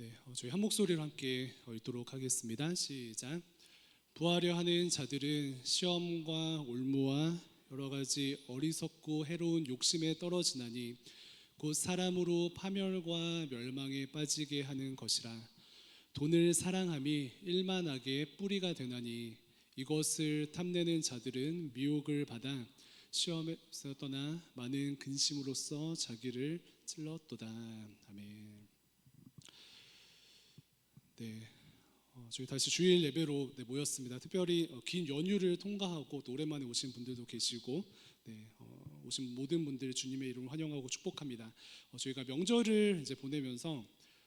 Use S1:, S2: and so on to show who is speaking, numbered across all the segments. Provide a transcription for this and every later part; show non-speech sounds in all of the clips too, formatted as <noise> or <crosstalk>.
S1: 네, 어, 저희 한 목소리로 함께 읽도록 하겠습니다. 시작. 부하려 하는 자들은 시험과 올무와 여러 가지 어리석고 해로운 욕심에 떨어지나니 곧 사람으로 파멸과 멸망에 빠지게 하는 것이라. 돈을 사랑함이 일만하게 뿌리가 되나니 이것을 탐내는 자들은 미혹을 받아 시험에서 떠나 많은 근심으로써 자기를 찔렀도다. 아멘. 네, 어, 저희 다시 주일 예배로 네, 모였습니다. 특별히 어, 긴 연휴를 통과하고 또 오랜만에 오신 분들도 계시고 네, 어, 오신 모든 분들 주님의 이름을 환영하고 축복합니다. 어, 저희가 명절을 이제 보내면서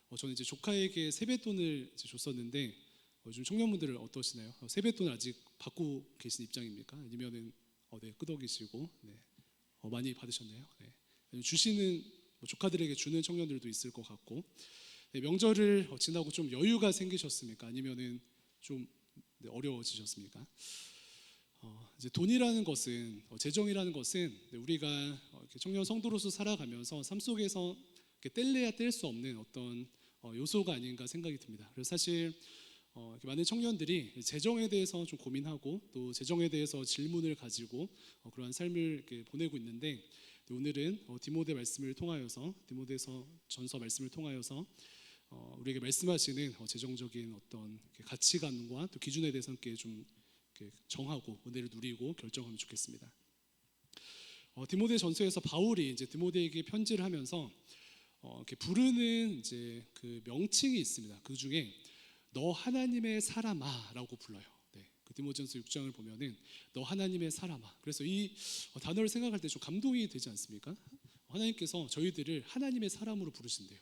S1: 어, 저는 이제 조카에게 세뱃돈을 이제 줬었는데 어, 요즘 청년분들은 어떠시나요? 어, 세뱃돈을 아직 받고 계신 입장입니까? 아니면은 어, 네, 끄덕이시고 네, 어, 많이 받으셨나요? 네. 주시는 뭐 조카들에게 주는 청년들도 있을 것 같고 네, 명절을 어, 지나고 좀 여유가 생기셨습니까? 아니면은 좀 네, 어려워지셨습니까? 어, 이제 돈이라는 것은 어, 재정이라는 것은 네, 우리가 어, 청년 성도로서 살아가면서 삶 속에서 뗄래야 뗄 수 없는 어떤 어, 요소가 아닌가 생각이 듭니다. 그래서 사실 어, 많은 청년들이 재정에 대해서 좀 고민하고 또 재정에 대해서 질문을 가지고 어, 그러한 삶을 보내고 있는데 오늘은 어, 디모데 말씀을 통하여서 디모데서 전서 말씀을 통하여서 어, 우리에게 말씀하시는 어, 재정적인 어떤 가치관과 또 기준에 대해서 함께 좀 정하고 은혜를 누리고 결정하면 좋겠습니다. 어, 디모데 전서에서 바울이 이제 디모데에게 편지를 하면서 어, 이렇게 부르는 이제 그 명칭이 있습니다. 그 중에 너 하나님의 사람아라고 불러요. 네, 그 디모전서 6장을 보면은 너 하나님의 사람아. 그래서 이 어, 단어를 생각할 때 좀 감동이 되지 않습니까? 하나님께서 저희들을 하나님의 사람으로 부르신대요.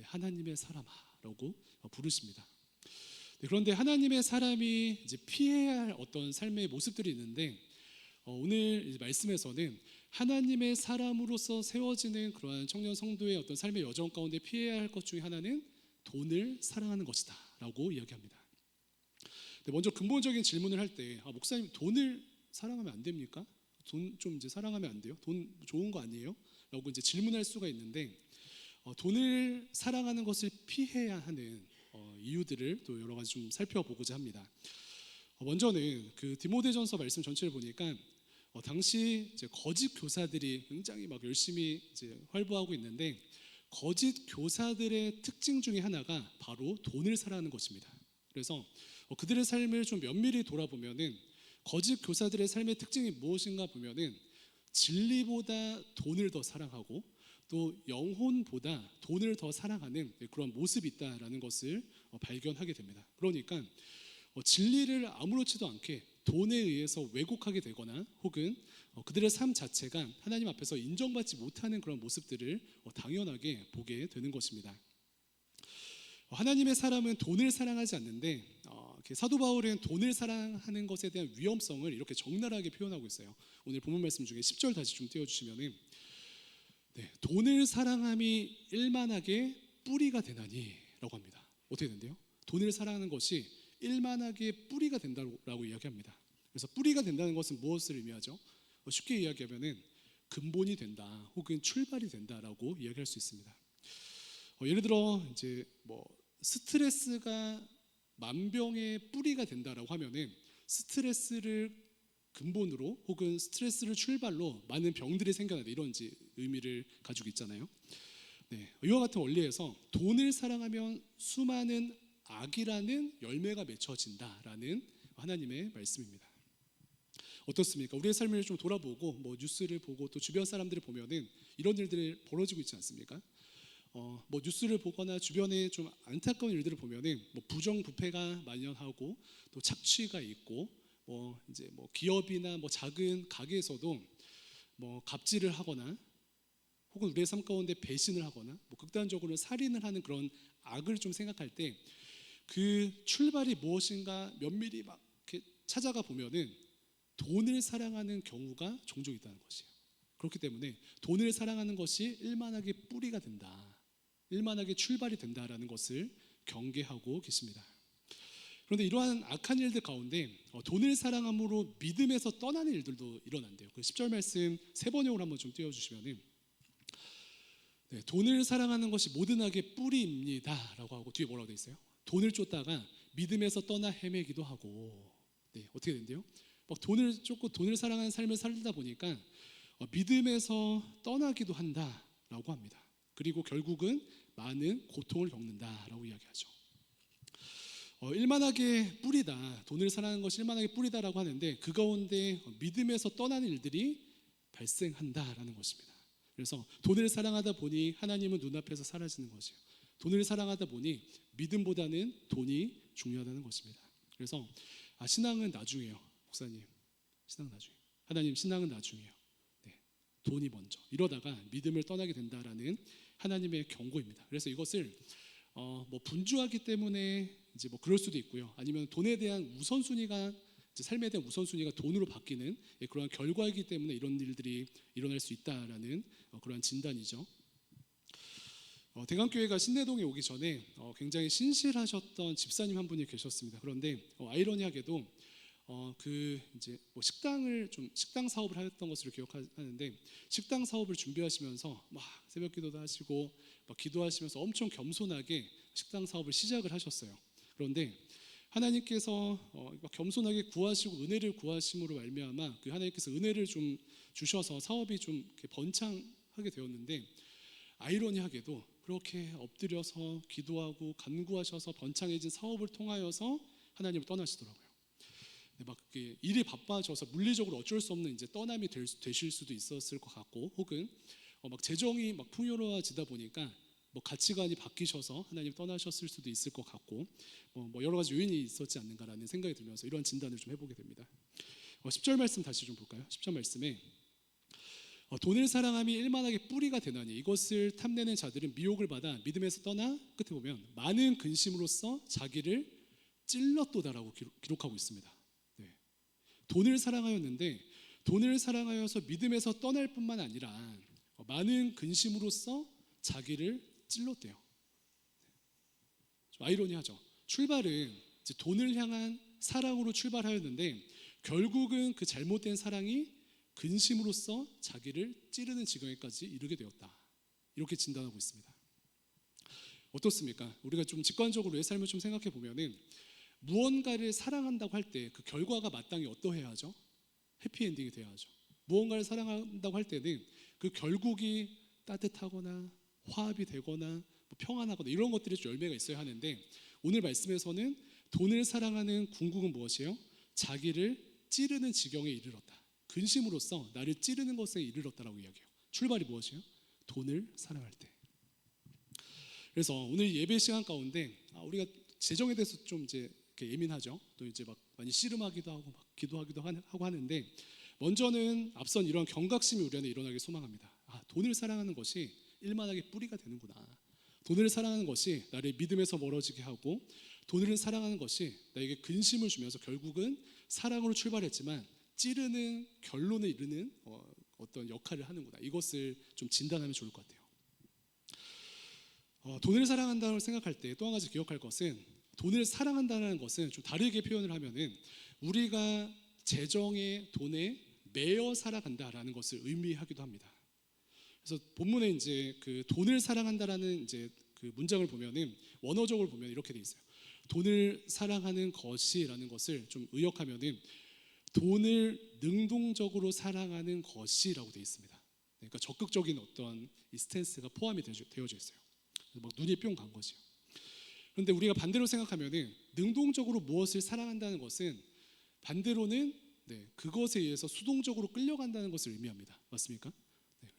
S1: 네, 하나님의 사람아라고 어, 부르십니다. 네, 그런데 하나님의 사람이 이제 피해야 할 어떤 삶의 모습들이 있는데 어, 오늘 말씀에서는 하나님의 사람으로서 세워지는 그러한 청년 성도의 어떤 삶의 여정 가운데 피해야 할 것 중에 하나는 돈을 사랑하는 것이다라고 이야기합니다. 근데 먼저 근본적인 질문을 할 때 아, 목사님 돈을 사랑하면 안 됩니까? 돈 좀 이제 사랑하면 안 돼요? 돈 좋은 거 아니에요? 라고 이제 질문할 수가 있는데 어, 돈을 사랑하는 것을 피해야 하는 어, 이유들을 또 여러 가지 좀 살펴보고자 합니다. 어, 먼저는 그 디모데전서 말씀 전체를 보니까 어, 당시 거짓 교사들이 굉장히 막 열심히 활보하고 있는데 거짓 교사들의 특징 중에 하나가 바로 돈을 사랑하는 것입니다. 그래서 어, 그들의 삶을 좀 면밀히 돌아보면은 거짓 교사들의 삶의 특징이 무엇인가 보면은 진리보다 돈을 더 사랑하고 또 영혼보다 돈을 더 사랑하는 그런 모습이 있다라는 것을 어, 발견하게 됩니다. 그러니까 어, 진리를 아무렇지도 않게 돈에 의해서 왜곡하게 되거나 혹은 어, 그들의 삶 자체가 하나님 앞에서 인정받지 못하는 그런 모습들을 당연하게 보게 되는 것입니다. 하나님의 사람은 돈을 사랑하지 않는데 사도 바울은 돈을 사랑하는 것에 대한 위험성을 이렇게 적나라하게 표현하고 있어요. 오늘 본문 말씀 중에 10절 다시 좀 띄워주시면은 네, 돈을 사랑함이 일만하게 뿌리가 되나니라고 합니다. 어떻게 된대요? 돈을 사랑하는 것이 일만하게 뿌리가 된다고 이야기합니다. 그래서 뿌리가 된다는 것은 무엇을 의미하죠? 어, 쉽게 이야기하면은 근본이 된다, 혹은 출발이 된다라고 이야기할 수 있습니다. 어, 예를 들어 이제 뭐 스트레스가 만병의 뿌리가 된다라고 하면은 스트레스를 근본으로 혹은 스트레스를 출발로 많은 병들이 생겨나다 이런 의미를 가지고 있잖아요. 네, 이와 같은 원리에서 돈을 사랑하면 수많은 악이라는 열매가 맺혀진다라는 하나님의 말씀입니다. 어떻습니까? 우리의 삶을 좀 돌아보고 뭐 뉴스를 보고 또 주변 사람들을 보면은 이런 일들이 벌어지고 있지 않습니까? 어, 뭐 뉴스를 보거나 주변에 좀 안타까운 일들을 보면은 뭐 부정부패가 만연하고 또 착취가 있고 뭐 이제 뭐 기업이나 뭐 작은 가게에서도 뭐 갑질을 하거나 혹은 우리의 삶 가운데 배신을 하거나 뭐 극단적으로 살인을 하는 그런 악을 좀 생각할 때 그 출발이 무엇인가 면밀히 막 이렇게 찾아가 보면은 돈을 사랑하는 경우가 종종 있다는 것이에요. 그렇기 때문에 돈을 사랑하는 것이 일만하게 뿌리가 된다. 일만하게 출발이 된다라는 것을 경계하고 계십니다. 그런데 이러한 악한 일들 가운데 어, 돈을 사랑함으로 믿음에서 떠나는 일들도 일어난대요. 그 10절 말씀 세 번역을 한번 좀 띄워주시면은 네, 돈을 사랑하는 것이 모든 악의 뿌리입니다라고 하고 뒤에 뭐라고 돼 있어요? 돈을 쫓다가 믿음에서 떠나 헤매기도 하고 네, 어떻게 된대요? 막 돈을 쫓고 돈을 사랑하는 삶을 살다 보니까 어, 믿음에서 떠나기도 한다라고 합니다. 그리고 결국은 많은 고통을 겪는다라고 이야기하죠. 어, 일만하게 뿌리다 돈을 사랑하는 것이 일만하게 뿌리다라고 하는데 그 가운데 믿음에서 떠나는 일들이 발생한다라는 것입니다. 그래서 돈을 사랑하다 보니 하나님은 눈앞에서 사라지는 것이에요. 돈을 사랑하다 보니 믿음보다는 돈이 중요하다는 것입니다. 그래서 아, 신앙은 나중에요, 목사님. 신앙 나중에. 하나님 신앙은 나중에요. 네, 돈이 먼저. 이러다가 믿음을 떠나게 된다라는 하나님의 경고입니다. 그래서 이것을 어, 뭐 분주하기 때문에 이제 뭐 그럴 수도 있고요. 아니면 돈에 대한 우선순위가 삶에 대한 우선순위가 돈으로 바뀌는 예, 그러한 결과이기 때문에 이런 일들이 일어날 수 있다라는 어, 그러한 진단이죠. 어, 대강교회가 신내동에 오기 전에 어, 굉장히 신실하셨던 집사님 한 분이 계셨습니다. 그런데 어, 아이러니하게도 어, 그 이제 뭐 식당을 좀 식당 사업을 하였던 것으로 기억하는데 식당 사업을 준비하시면서 막 새벽 기도도 하시고 막 기도하시면서 엄청 겸손하게 식당 사업을 시작을 하셨어요. 그런데 하나님께서 어, 막 겸손하게 구하시고 은혜를 구하심으로 말미암아 그 하나님께서 은혜를 좀 주셔서 사업이 좀 번창하게 되었는데 아이러니하게도 그렇게 엎드려서 기도하고 간구하셔서 번창해진 사업을 통하여서 하나님을 떠나시더라고요. 네, 막 일이 바빠져서 물리적으로 어쩔 수 없는 이제 떠남이 될, 수- 되실 수도 있었을 것 같고, 혹은 어, 막 재정이 막 풍요로워지다 보니까 뭐 가치관이 바뀌셔서 하나님 떠나셨을 수도 있을 것 같고, 뭐, 뭐 여러 가지 요인이 있었지 않는가라는 생각이 들면서 이런 진단을 좀 해보게 됩니다. 어, 10절 말씀 다시 좀 볼까요? 10절 말씀에 어, 돈을 사랑함이 일만하게 뿌리가 되나니 이것을 탐내는 자들은 미혹을 받아 믿음에서 떠나 끝에 보면 많은 근심으로써 자기를 찔렀도다라고 기록- 기록하고 있습니다. 네. 돈을 사랑하였는데 돈을 사랑하여서 믿음에서 떠날 뿐만 아니라 어, 많은 근심으로써 자기를 찔렀대요. 좀 아이러니하죠. 출발은 돈을 향한 사랑으로 출발하였는데 결국은 그 잘못된 사랑이 근심으로써 자기를 찌르는 지경에까지 이르게 되었다. 이렇게 진단하고 있습니다. 어떻습니까? 우리가 좀 직관적으로 내 삶을 좀 생각해 보면은 무언가를 사랑한다고 할 때 그 결과가 마땅히 어떠해야 하죠? 해피엔딩이 돼야 하죠. 무언가를 사랑한다고 할 때는 그 결국이 따뜻하거나 화합이 되거나 뭐 평안하거나 이런 것들이 좀 열매가 있어야 하는데 오늘 말씀에서는 돈을 사랑하는 궁극은 무엇이에요? 자기를 찌르는 지경에 이르렀다. 근심으로써 나를 찌르는 것에 이르렀다라고 이야기해요. 출발이 무엇이에요? 돈을 사랑할 때. 그래서 오늘 예배 시간 가운데 아, 우리가 재정에 대해서 좀 이제 예민하죠. 또 이제 막 많이 씨름하기도 하고 막 기도하기도 하- 하고 하는데 먼저는 앞선 이런 경각심이 우리 안에 일어나길 소망합니다. 아, 돈을 사랑하는 것이 일만하게 뿌리가 되는구나. 돈을 사랑하는 것이 나를 믿음에서 멀어지게 하고 돈을 사랑하는 것이 나에게 근심을 주면서 결국은 사랑으로 출발했지만 찌르는 결론에 이르는 어, 어떤 역할을 하는구나. 이것을 좀 진단하면 좋을 것 같아요. 어, 돈을 사랑한다고 생각할 때 또 한 가지 기억할 것은 돈을 사랑한다는 것은 좀 다르게 표현을 하면은 우리가 재정에 돈에 매여 살아간다라는 것을 의미하기도 합니다. 그래서 본문에 이제 그 돈을 사랑한다라는 이제 그 문장을 보면은 원어적으로 보면 이렇게 돼 있어요. 돈을 사랑하는 것이라는 것을 좀 의역하면은 돈을 능동적으로 사랑하는 것이라고 돼 있습니다. 그러니까 적극적인 어떤 이 스탠스가 포함이 되어져 있어요. 막 눈이 뿅 간 거죠. 그런데 우리가 반대로 생각하면은 능동적으로 무엇을 사랑한다는 것은 반대로는 네, 그것에 의해서 수동적으로 끌려간다는 것을 의미합니다. 맞습니까?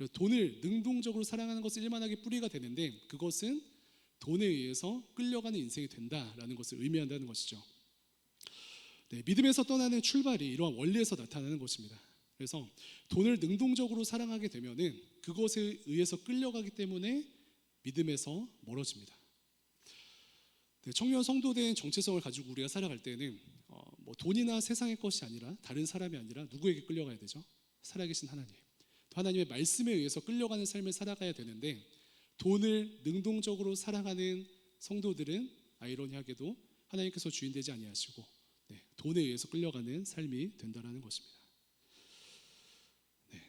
S1: 네, 그래서 돈을 능동적으로 사랑하는 것은 일만하게 뿌리가 되는데 그것은 돈에 의해서 끌려가는 인생이 된다라는 것을 의미한다는 것이죠. 네, 믿음에서 떠나는 출발이 이러한 원리에서 나타나는 것입니다. 그래서 돈을 능동적으로 사랑하게 되면은 그것에 의해서 끌려가기 때문에 믿음에서 멀어집니다. 네, 청년 성도된 정체성을 가지고 우리가 살아갈 때는 어, 뭐 돈이나 세상의 것이 아니라 다른 사람이 아니라 누구에게 끌려가야 되죠? 살아계신 하나님. 또 하나님의 말씀에 의해서 끌려가는 삶을 살아가야 되는데 돈을 능동적으로 사랑하는 성도들은 아이러니하게도 하나님께서 주인 되지 아니하시고 네, 돈에 의해서 끌려가는 삶이 된다라는 것입니다. 네.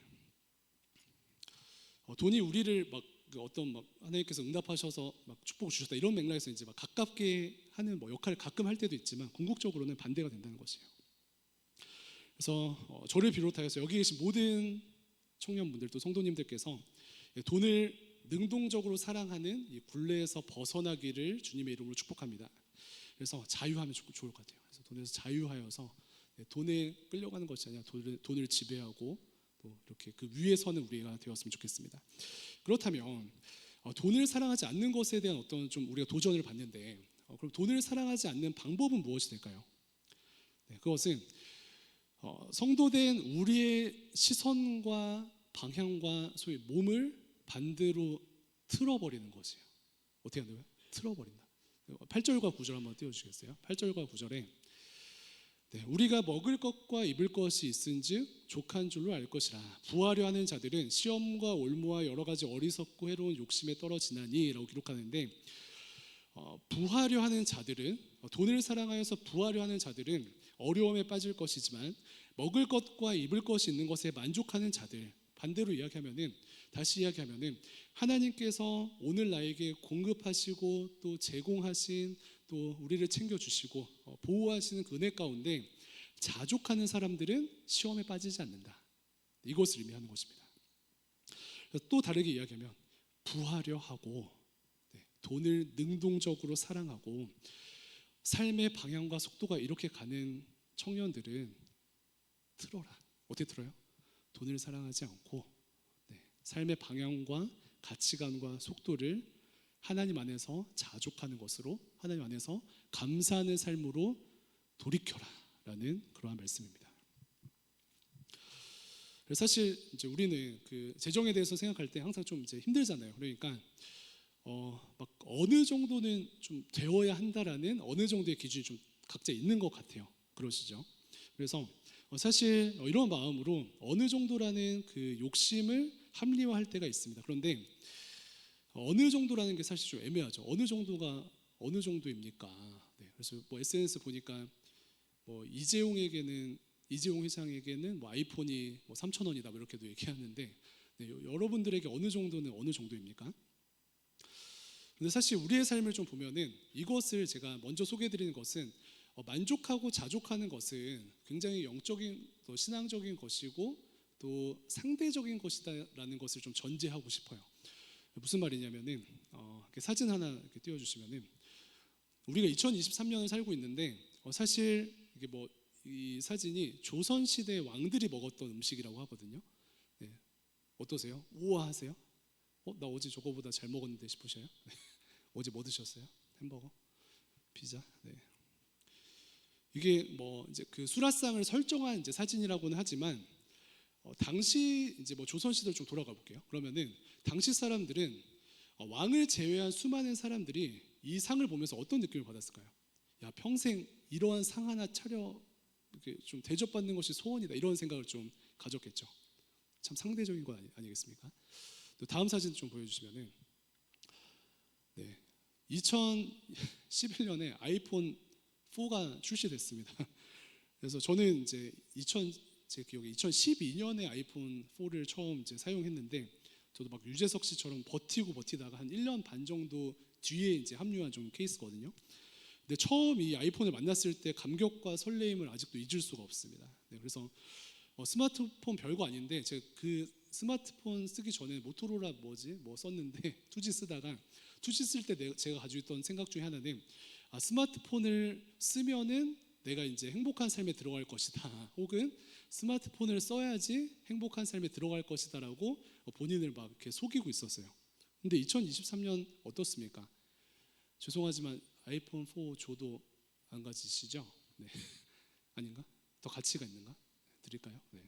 S1: 어, 돈이 우리를 막그 어떤 막 하나님께서 응답하셔서 막 축복을 주셨다 이런 맥락에서 이제 막 가깝게 하는 뭐 역할을 가끔 할 때도 있지만 궁극적으로는 반대가 된다는 것이에요. 그래서 어, 저를 비롯하여서 여기 계신 모든 청년분들 또 성도님들께서 돈을 능동적으로 사랑하는 이 굴레에서 벗어나기를 주님의 이름으로 축복합니다. 그래서 자유하면 좋- 좋을 것 같아요. 그래서 돈에서 자유하여서 네, 돈에 끌려가는 것이 아니라 돈을, 돈을 지배하고 또 이렇게 그 위에 서는 우리가 되었으면 좋겠습니다. 그렇다면 어, 돈을 사랑하지 않는 것에 대한 어떤 좀 우리가 도전을 받는데 어, 그럼 돈을 사랑하지 않는 방법은 무엇이 될까요? 네, 그것은 어, 성도된 우리의 시선과 방향과 소위 몸을 반대로 틀어버리는 것이에요. 어떻게 한다고요? 틀어버린다. 8절과 9절 한번 띄워주시겠어요? 8절과 9절에 네, 우리가 먹을 것과 입을 것이 있은즉 족한 줄로 알 것이라 부하려 하는 자들은 시험과 올무와 여러 가지 어리석고 해로운 욕심에 떨어지나니라고 기록하는데 어, 부하려 하는 자들은 어, 돈을 사랑하여서 부하려 하는 자들은 어려움에 빠질 것이지만 먹을 것과 입을 것이 있는 것에 만족하는 자들 반대로 이야기하면은 다시 이야기하면은 하나님께서 오늘 나에게 공급하시고 또 제공하신 또 우리를 챙겨주시고 어, 보호하시는 그 은혜 가운데 자족하는 사람들은 시험에 빠지지 않는다. 이것을 의미하는 것입니다. 또 다르게 이야기하면 부하려 하고 네, 돈을 능동적으로 사랑하고 삶의 방향과 속도가 이렇게 가는 청년들은 틀어라. 어떻게 틀어요? 돈을 사랑하지 않고 네, 삶의 방향과 가치관과 속도를 하나님 안에서 자족하는 것으로 하나님 안에서 감사하는 삶으로 돌이켜라라는 그러한 말씀입니다. 사실 이제 우리는 그 재정에 대해서 생각할 때 항상 좀 이제 힘들잖아요. 그러니까 어, 막 어느 정도는 좀 되어야 한다라는 어느 정도의 기준이 좀 각자 있는 것 같아요. 그러시죠? 그래서 어, 사실 어, 이런 마음으로 어느 정도라는 그 욕심을 합리화할 때가 있습니다. 그런데 어느 정도라는 게 사실 좀 애매하죠. 어느 정도가 어느 정도입니까? 네, 그래서 뭐 SNS 보니까 뭐 이재용에게는 이재용 회장에게는 뭐 아이폰이 뭐 3천 원이다 뭐 이렇게도 얘기하는데 네, 여- 여러분들에게 어느 정도는 어느 정도입니까? 근데 사실 우리의 삶을 좀 보면은 이것을 제가 먼저 소개해드리는 것은 어, 만족하고 자족하는 것은 굉장히 영적인 또 신앙적인 것이고 또 상대적인 것이다라는 것을 좀 전제하고 싶어요. 무슨 말이냐면은 어, 사진 하나 이렇게 띄워주시면은 우리가 2023년을 살고 있는데 어, 사실 이게 뭐 이 사진이 조선 시대 왕들이 먹었던 음식이라고 하거든요. 네. 어떠세요? 우아하세요? 어, 나 어제 저거보다 잘 먹었는데 싶으셔요? 네. <laughs> 어제 뭐 드셨어요? 햄버거? 피자? 네. 이게 뭐 이제 그 수라상을 설정한 이제 사진이라고는 하지만 어, 당시 이제 뭐 조선 시대를 좀 돌아가 볼게요. 그러면은 당시 사람들은 어, 왕을 제외한 수많은 사람들이 이 상을 보면서 어떤 느낌을 받았을까요? 야 평생 이러한 상 하나 차려 이렇게 좀 대접받는 것이 소원이다 이런 생각을 좀 가졌겠죠. 참 상대적인 거 아니, 아니겠습니까? 또 다음 사진 좀 보여주시면은 네 2011년에 아이폰 4가 출시됐습니다. <laughs> 그래서 저는 이제 2000 제 기억에 2012년에 아이폰 4를 처음 이제 사용했는데 저도 막 유재석 씨처럼 버티고 버티다가 한 1년 반 정도 뒤에 이제 합류한 좀 케이스거든요. 근데 처음 이 아이폰을 만났을 때 감격과 설레임을 아직도 잊을 수가 없습니다. 네, 그래서 어, 스마트폰 별거 아닌데 제가 그 스마트폰 쓰기 전에 모토로라 뭐지 뭐 썼는데 <laughs> 투지 쓰다가 투지 쓸 때 제가 가지고 있던 생각 중에 하나는 아, 스마트폰을 쓰면은 내가 이제 행복한 삶에 들어갈 것이다. <laughs> 혹은 스마트폰을 써야지 행복한 삶에 들어갈 것이다라고 본인을 막 이렇게 속이고 있었어요. 근데 2023년 어떻습니까? 죄송하지만 아이폰 4 줘도 안 가지시죠? 네. <laughs> 아닌가? 더 가치가 있는가? 드릴까요? 네.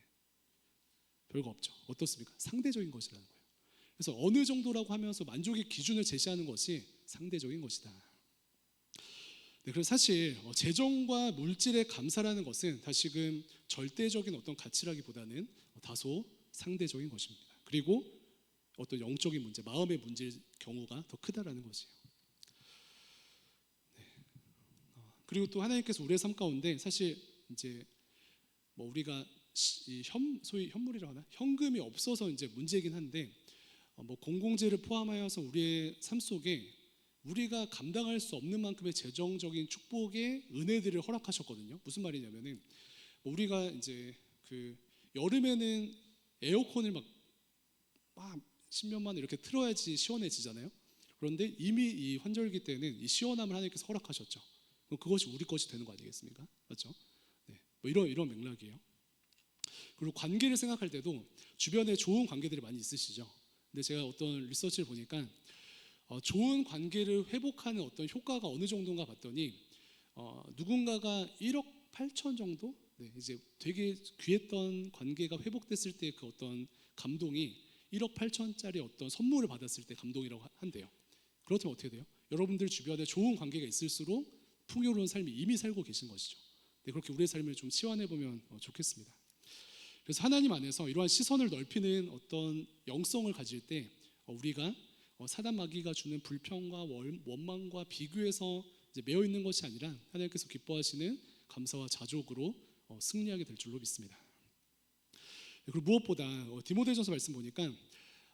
S1: 별거 없죠. 어떻습니까? 상대적인 것이라는 거예요. 그래서 어느 정도라고 하면서 만족의 기준을 제시하는 것이 상대적인 것이다. 네, 그래서 사실 어, 재정과 물질의 감사라는 것은 다시금 절대적인 어떤 가치라기보다는 다소 상대적인 것입니다. 그리고 어떤 영적인 문제, 마음의 문제일 경우가 더 크다라는 것이에요. 네. 어, 그리고 또 하나님께서 우리의 삶 가운데 사실 이제 뭐 우리가 현, 소위 현물이라고 하나 현금이 없어서 이제 문제이긴 한데 어, 뭐 공공재를 포함하여서 우리의 삶 속에 우리가 감당할 수 없는 만큼의 재정적인 축복의 은혜들을 허락하셨거든요. 무슨 말이냐면은 뭐 우리가 이제 그 여름에는 에어컨을 막, 막 십몇만 원 이렇게 틀어야지 시원해지잖아요. 그런데 이미 이 환절기 때는 이 시원함을 하나님께서 허락하셨죠. 그럼 그것이 우리 것이 되는 거 아니겠습니까? 맞죠? 네, 뭐 이런 이런 맥락이에요. 그리고 관계를 생각할 때도 주변에 좋은 관계들이 많이 있으시죠. 근데 제가 어떤 리서치를 보니까 어, 좋은 관계를 회복하는 어떤 효과가 어느 정도인가 봤더니 어, 누군가가 1억 8천 정도 네, 이제 되게 귀했던 관계가 회복됐을 때 그 어떤 감동이 1억 8천짜리 어떤 선물을 받았을 때 감동이라고 하- 한대요. 그렇다면 어떻게 돼요? 여러분들 주변에 좋은 관계가 있을수록 풍요로운 삶이 이미 살고 계신 것이죠. 네, 그렇게 우리의 삶을 좀 치환해 보면 어, 좋겠습니다. 그래서 하나님 안에서 이러한 시선을 넓히는 어떤 영성을 가질 때 어, 우리가 어, 사단 마귀가 주는 불평과 월- 원망과 비교에서 이제 매여 있는 것이 아니라 하나님께서 기뻐하시는 감사와 자족으로 어, 승리하게 될 줄로 믿습니다. 그리고 무엇보다 어, 디모데전서 말씀 보니까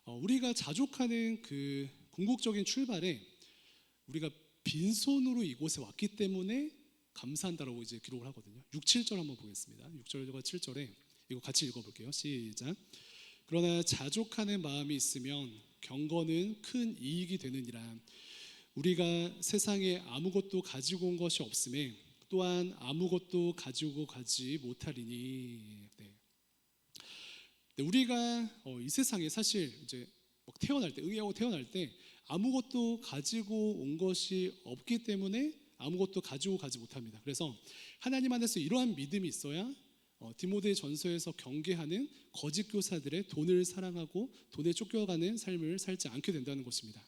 S1: 어, 우리가 자족하는 그 궁극적인 출발에 우리가 빈손으로 이곳에 왔기 때문에 감사한다라고 이제 기록을 하거든요. 6, 7절 한번 보겠습니다. 6절과 7절에 이거 같이 읽어볼게요. 시작. 그러나 자족하는 마음이 있으면 경건은 큰 이익이 되느니라. 우리가 세상에 아무것도 가지고 온 것이 없음에 또한 아무것도 가지고 가지 못하리니. 네. 네, 우리가 어, 이 세상에 사실 이제 막 태어날 때 응애하고 태어날 때 아무것도 가지고 온 것이 없기 때문에 아무것도 가지고 가지 못합니다. 그래서 하나님 안에서 이러한 믿음이 있어야 어, 디모데 전서에서 경계하는 거짓 교사들의 돈을 사랑하고 돈에 쫓겨가는 삶을 살지 않게 된다는 것입니다.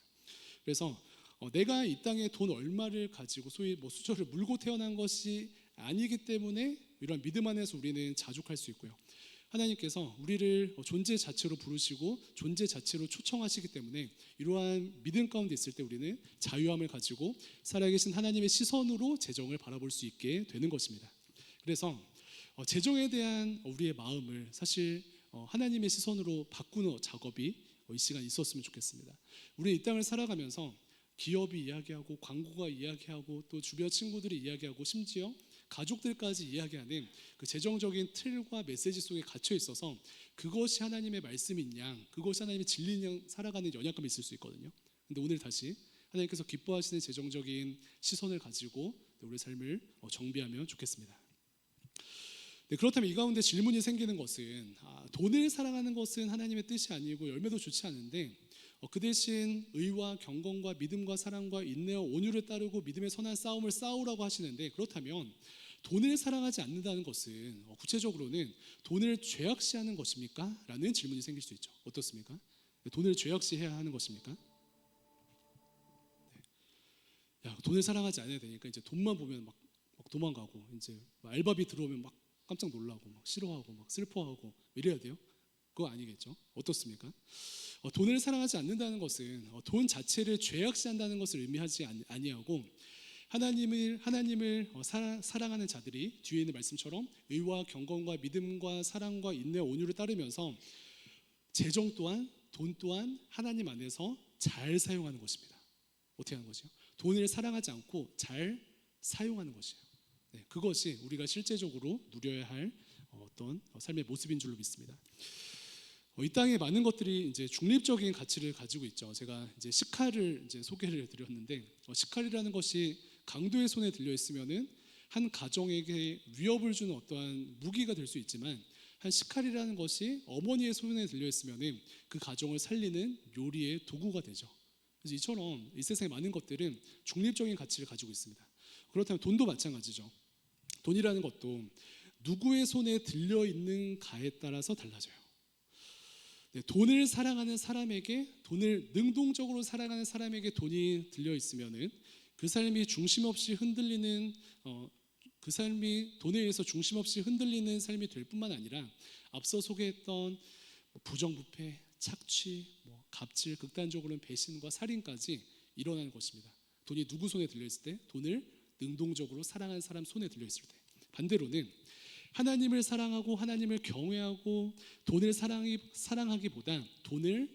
S1: 그래서 어, 내가 이 땅에 돈 얼마를 가지고 소위 뭐 수저를 물고 태어난 것이 아니기 때문에 이런 믿음 안에서 우리는 자족할 수 있고요. 하나님께서 우리를 어, 존재 자체로 부르시고 존재 자체로 초청하시기 때문에 이러한 믿음 가운데 있을 때 우리는 자유함을 가지고 살아계신 하나님의 시선으로 재정을 바라볼 수 있게 되는 것입니다. 그래서 어, 재정에 대한 우리의 마음을 사실 어, 하나님의 시선으로 바꾸는 작업이 어, 이 시간 있었으면 좋겠습니다. 우리 이 땅을 살아가면서 기업이 이야기하고 광고가 이야기하고 또 주변 친구들이 이야기하고 심지어 가족들까지 이야기하는 그 재정적인 틀과 메시지 속에 갇혀 있어서 그것이 하나님의 말씀인 양, 그것이 하나님의 진리인 양 살아가는 연약감이 있을 수 있거든요. 근데 오늘 다시 하나님께서 기뻐하시는 재정적인 시선을 가지고 우리 삶을 어, 정비하면 좋겠습니다. 네, 그렇다면 이 가운데 질문이 생기는 것은 아, 돈을 사랑하는 것은 하나님의 뜻이 아니고 열매도 좋지 않은데 어, 그 대신 의와 경건과 믿음과 사랑과 인내와 온유를 따르고 믿음의 선한 싸움을 싸우라고 하시는데 그렇다면 돈을 사랑하지 않는다는 것은 어, 구체적으로는 돈을 죄악시하는 것입니까? 라는 질문이 생길 수 있죠. 어떻습니까? 돈을 죄악시해야 하는 것입니까? 네. 야 돈을 사랑하지 않아야 되니까 이제 돈만 보면 막, 막 도망가고 이제 막 알바비 들어오면 막 깜짝 놀라고 막 싫어하고 막 슬퍼하고 이래야 돼요? 그거 아니겠죠? 어떻습니까? 어, 돈을 사랑하지 않는다는 것은 어, 돈 자체를 죄악시한다는 것을 의미하지 아니- 아니 하고 하나님을 하나님을 어, 사, 사랑하는 자들이 뒤에 있는 말씀처럼 의와 경건과 믿음과 사랑과 인내 온유를 따르면서 재정 또한 돈 또한 하나님 안에서 잘 사용하는 것입니다. 어떻게 하는 것이요? 돈을 사랑하지 않고 잘 사용하는 것이에요. 네, 그것이 우리가 실제적으로 누려야 할 어, 어떤 삶의 모습인 줄로 믿습니다. 어, 이 땅에 많은 것들이 이제 중립적인 가치를 가지고 있죠. 제가 이제 시칼을 이제 소개를 드렸는데 어, 시칼이라는 것이 강도의 손에 들려 있으면은 한 가정에게 위협을 주는 어떠한 무기가 될 수 있지만 한 시칼이라는 것이 어머니의 손에 들려 있으면은 그 가정을 살리는 요리의 도구가 되죠. 그래서 이처럼 이 세상에 많은 것들은 중립적인 가치를 가지고 있습니다. 그렇다면 돈도 마찬가지죠. 돈이라는 것도 누구의 손에 들려 있는가에 따라서 달라져요. 네, 돈을 사랑하는 사람에게 돈을 능동적으로 사랑하는 사람에게 돈이 들려 있으면은 그 삶이 중심 없이 흔들리는 어, 그 삶이 돈에 의해서 중심 없이 흔들리는 삶이 될 뿐만 아니라 앞서 소개했던 뭐 부정부패, 착취, 뭐 갑질, 극단적으로는 배신과 살인까지 일어나는 것입니다. 돈이 누구 손에 들려 있을 때, 돈을 능동적으로 사랑하는 사람 손에 들려 있을 때, 반대로는 하나님을 사랑하고 하나님을 경외하고 돈을 사랑이, 사랑하기보다 돈을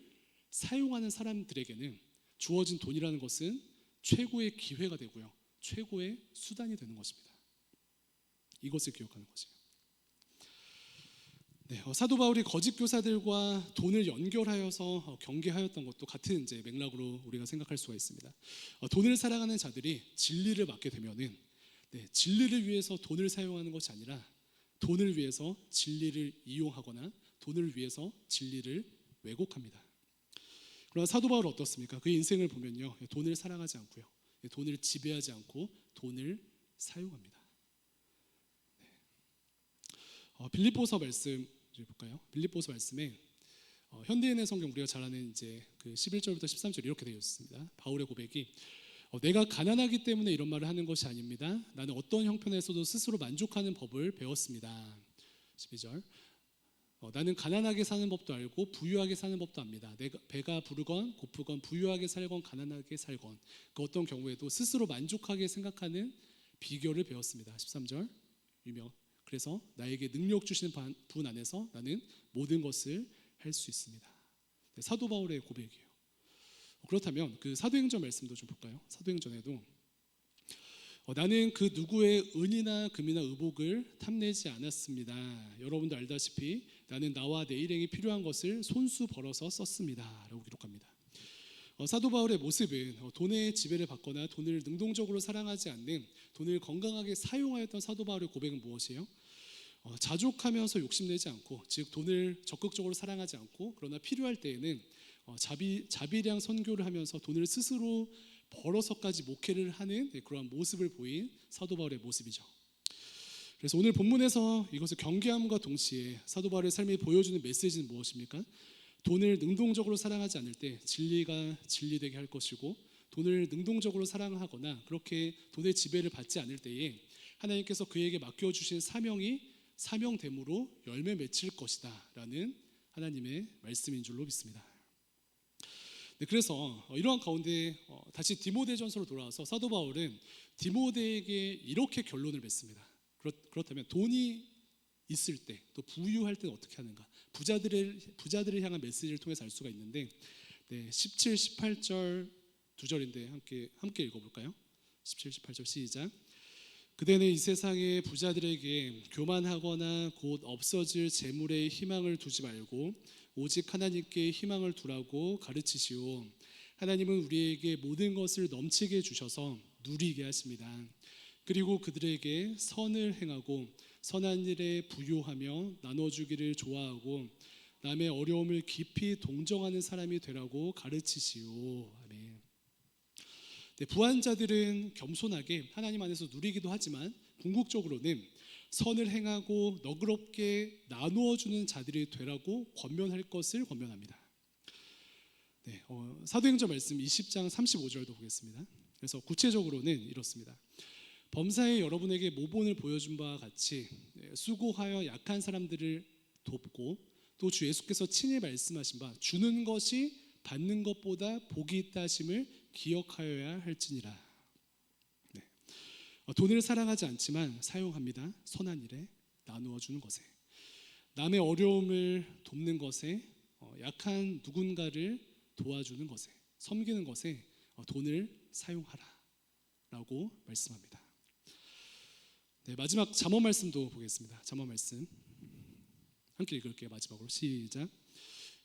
S1: 사용하는 사람들에게는 주어진 돈이라는 것은 최고의 기회가 되고요. 최고의 수단이 되는 것입니다. 이것을 기억하는 것이에요. 네, 어, 사도 바울이 거짓 교사들과 돈을 연결하여서 어, 경계하였던 것도 같은 이제 맥락으로 우리가 생각할 수가 있습니다. 어, 돈을 사랑하는 자들이 진리를 맡게 되면은 네, 진리를 위해서 돈을 사용하는 것이 아니라 돈을 위해서 진리를 이용하거나 돈을 위해서 진리를 왜곡합니다. 그러나 사도 바울 어떻습니까? 그 인생을 보면요, 돈을 사랑하지 않고요, 돈을 지배하지 않고 돈을 사용합니다. 네. 어, 빌립보서 말씀 볼까요? 빌립보서 말씀에 어, 현대인의 성경 우리가 잘 아는 이제 그 11절부터 13절 이렇게 되어 있습니다. 바울의 고백이 어, 내가 가난하기 때문에 이런 말을 하는 것이 아닙니다. 나는 어떤 형편에서도 스스로 만족하는 법을 배웠습니다. 12절 어, 나는 가난하게 사는 법도 알고 부유하게 사는 법도 압니다. 내가 배가 부르건 고프건 부유하게 살건 가난하게 살건 그 어떤 경우에도 스스로 만족하게 생각하는 비결을 배웠습니다. 13절 유명 그래서 나에게 능력 주시는 분 안에서 나는 모든 것을 할 수 있습니다. 네, 사도 바울의 고백이에요. 그렇다면 그 사도행전 말씀도 좀 볼까요? 사도행전에도 어, 나는 그 누구의 은이나 금이나 의복을 탐내지 않았습니다. 여러분도 알다시피 나는 나와 내 일행이 필요한 것을 손수 벌어서 썼습니다.라고 기록합니다. 어, 사도 바울의 모습은 어, 돈의 지배를 받거나 돈을 능동적으로 사랑하지 않는 돈을 건강하게 사용하였던 사도 바울의 고백은 무엇이에요? 어, 자족하면서 욕심내지 않고 즉 돈을 적극적으로 사랑하지 않고 그러나 필요할 때에는 어, 자비 자비량 선교를 하면서 돈을 스스로 벌어서까지 목회를 하는 네, 그러한 모습을 보인 사도 바울의 모습이죠. 그래서 오늘 본문에서 이것을 경계함과 동시에 사도 바울의 삶이 보여주는 메시지는 무엇입니까? 돈을 능동적으로 사랑하지 않을 때 진리가 진리되게 할 것이고 돈을 능동적으로 사랑하거나 그렇게 돈의 지배를 받지 않을 때에 하나님께서 그에게 맡겨 주신 사명이 사명됨으로 열매 맺힐 것이다 라는 하나님의 말씀인 줄로 믿습니다. 네, 그래서 이러한 가운데 어, 다시 디모데전서로 돌아와서 사도 바울은 디모데에게 이렇게 결론을 맺습니다. 그렇 다면 돈이 있을 때 또 부유할 때는 어떻게 하는가? 부자들을 부자들을 향한 메시지를 통해서 알 수가 있는데 네, 17, 18절 두 절인데 함께 함께 읽어 볼까요? 17, 18절 시작. 그대는 이 세상의 부자들에게 교만하거나 곧 없어질 재물에 희망을 두지 말고 오직 하나님께 희망을 두라고 가르치시오. 하나님은 우리에게 모든 것을 넘치게 주셔서 누리게 하십니다. 그리고 그들에게 선을 행하고 선한 일에 부유하며 나눠주기를 좋아하고 남의 어려움을 깊이 동정하는 사람이 되라고 가르치시오. 아멘. 네, 부한자들은 겸손하게 하나님 안에서 누리기도 하지만 궁극적으로는 선을 행하고 너그럽게 나누어 주는 자들이 되라고 권면할 것을 권면합니다. 네, 어, 사도행전 말씀 20장 35절도 보겠습니다. 그래서 구체적으로는 이렇습니다. 범사에 여러분에게 모본을 보여준 바와 같이 네, 수고하여 약한 사람들을 돕고 또 주 예수께서 친히 말씀하신 바 주는 것이 받는 것보다 복이 있다 하심을 기억하여야 할지니라. 네. 어, 돈을 사랑하지 않지만 사용합니다. 선한 일에 나누어 주는 것에 남의 어려움을 돕는 것에 어, 약한 누군가를 도와주는 것에 섬기는 것에 어, 돈을 사용하라라고 말씀합니다. 네, 마지막 잠언 말씀도 보겠습니다. 잠언 말씀 함께 읽을게요. 마지막으로 시작.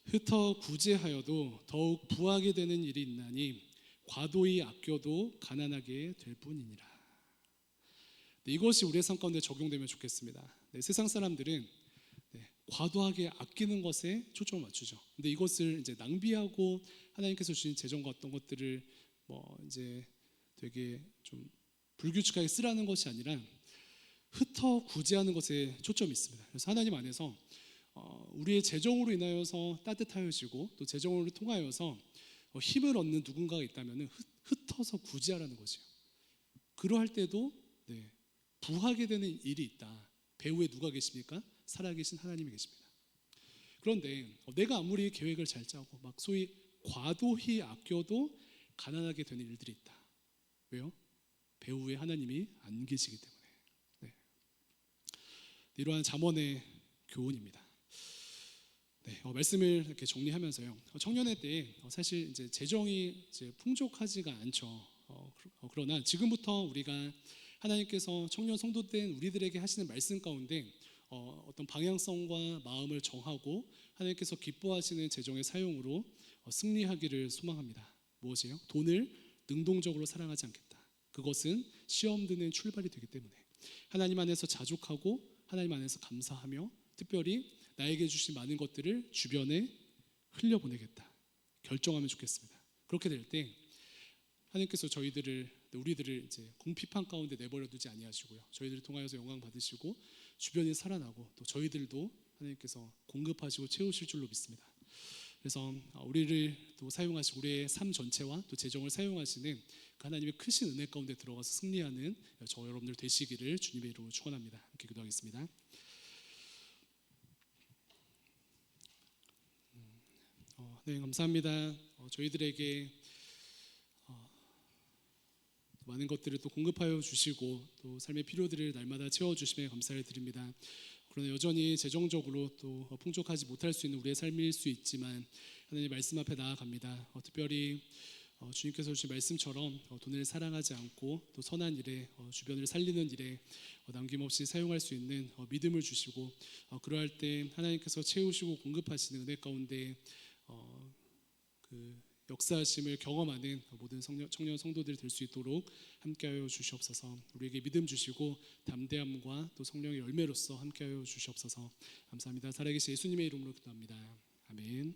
S1: 흩어 구제하여도 더욱 부하게 되는 일이 있나니 과도히 아껴도 가난하게 될 뿐이니라. 네, 이것이 우리의 삶 가운데 적용되면 좋겠습니다. 네, 세상 사람들은 네, 과도하게 아끼는 것에 초점을 맞추죠. 근데 이것을 이제 낭비하고 하나님께서 주신 재정과 어떤 것들을 뭐 이제 되게 좀 불규칙하게 쓰라는 것이 아니라 흩어 구제하는 것에 초점이 있습니다. 그래서 하나님 안에서 어, 우리의 재정으로 인하여서 따뜻하여지고 또 재정으로 통하여서 어, 힘을 얻는 누군가가 있다면 흩어서 구제하라는 거죠. 그러할 때도 네, 부하게 되는 일이 있다. 배후에 누가 계십니까? 살아계신 하나님이 계십니다. 그런데 어, 내가 아무리 계획을 잘 짜고 막 소위 과도히 아껴도 가난하게 되는 일들이 있다. 왜요? 배후에 하나님이 안 계시기 때문에. 이러한 잠언의 교훈입니다. 네, 어, 말씀을 이렇게 정리하면서요. 어, 청년회 때 어, 사실 이제 재정이 이제 풍족하지가 않죠. 어, 그러- 어, 그러나 지금부터 우리가 하나님께서 청년 성도된 우리들에게 하시는 말씀 가운데 어, 어떤 방향성과 마음을 정하고 하나님께서 기뻐하시는 재정의 사용으로 어, 승리하기를 소망합니다. 무엇이에요? 돈을 능동적으로 사랑하지 않겠다. 그것은 시험 드는 출발이 되기 때문에 하나님 안에서 자족하고 하나님 안에서 감사하며 특별히 나에게 주신 많은 것들을 주변에 흘려보내겠다. 결정하면 좋겠습니다. 그렇게 될 때 하나님께서 저희들을 우리들을 이제 궁핍한 가운데 내버려 두지 아니하시고요. 저희들을 통하여서 영광 받으시고 주변이 살아나고 또 저희들도 하나님께서 공급하시고 채우실 줄로 믿습니다. 그래서 우리를 또 사용하시고 우리의 삶 전체와 또 재정을 사용하시는 그 하나님의 크신 은혜 가운데 들어가서 승리하는 저 여러분들 되시기를 주님의 이름으로 축원합니다. 함께 기도하겠습니다. 어, 네 감사합니다. 어, 저희들에게 어, 많은 것들을 또 공급하여 주시고 또 삶의 필요들을 날마다 채워 주심에 감사를 드립니다. 그러나 여전히 재정적으로 또 어, 풍족하지 못할 수 있는 우리의 삶일 수 있지만 하나님 말씀 앞에 나아갑니다. 어, 특별히 어, 주님께서 주신 말씀처럼 어, 돈을 사랑하지 않고 또 선한 일에 어, 주변을 살리는 일에 어, 남김없이 사용할 수 있는 어, 믿음을 주시고 어, 그러할 때 하나님께서 채우시고 공급하시는 은혜 가운데 어, 그 역사하심을 경험하는 모든 성년, 청년 성도들 될수 있도록 함께하여 주시옵소서. 우리에게 믿음 주시고 담대함과 또 성령의 열매로서 함께하여 주시옵소서. 감사합니다. 살아계신 예수님의 이름으로 기도합니다. 아멘.